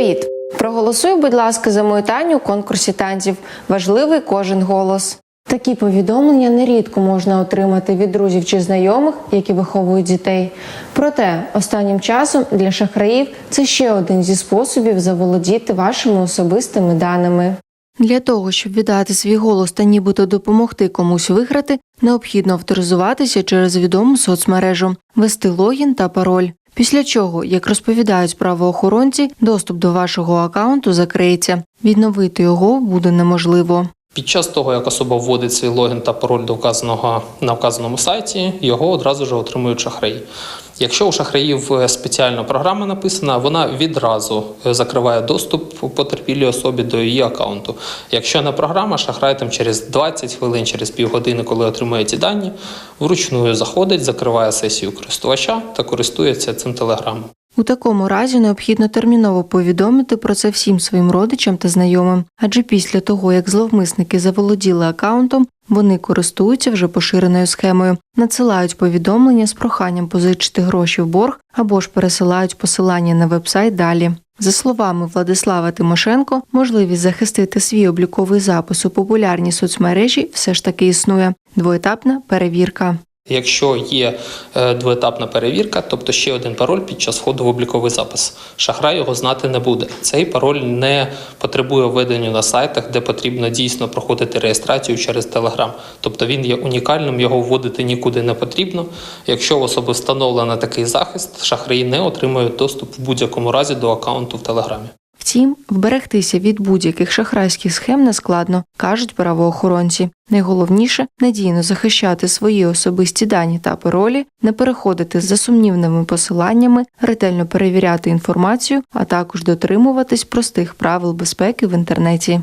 Привіт! Проголосуй, будь ласка, за мою Таню у конкурсі танців. Важливий кожен голос. Такі повідомлення нерідко можна отримати від друзів чи знайомих, які виховують дітей. Проте останнім часом для шахраїв це ще один зі способів заволодіти вашими особистими даними. Для того, щоб віддати свій голос та нібито допомогти комусь виграти, необхідно авторизуватися через відому соцмережу, ввести логін та пароль. Після чого, як розповідають правоохоронці, доступ до вашого акаунту закриється. Відновити його буде неможливо. Під час того, як особа вводить свій логін та пароль до вказаного на вказаному сайті, його одразу ж отримують шахраї. Якщо у шахраїв е, спеціальна програма написана, вона відразу е, закриває доступ потерпілій особі до її аккаунту. Якщо не програма, шахрай там через 20 хвилин, через півгодини, коли отримує ці дані, вручну заходить, закриває сесію користувача та користується цим телеграмом. У такому разі необхідно терміново повідомити про це всім своїм родичам та знайомим, адже після того, як зловмисники заволоділи акаунтом, вони користуються вже поширеною схемою, надсилають повідомлення з проханням позичити гроші в борг або ж пересилають посилання на вебсайт далі. За словами Владислава Тимошенко, можливість захистити свій обліковий запис у популярній соцмережі все ж таки існує двоетапна перевірка. Якщо є е, двоетапна перевірка, тобто ще один пароль під час входу в обліковий запис, шахрай його знати не буде. Цей пароль не потребує введення на сайтах, де потрібно дійсно проходити реєстрацію через Telegram. Тобто він є унікальним, його вводити нікуди не потрібно. Якщо у особи встановлено такий захист, шахраї не отримують доступ в будь-якому разі до аккаунту в Телеграмі. Втім, вберегтися від будь-яких шахрайських схем не складно, кажуть правоохоронці. Найголовніше надійно захищати свої особисті дані та паролі, не переходити за сумнівними посиланнями, ретельно перевіряти інформацію, а також дотримуватись простих правил безпеки в інтернеті.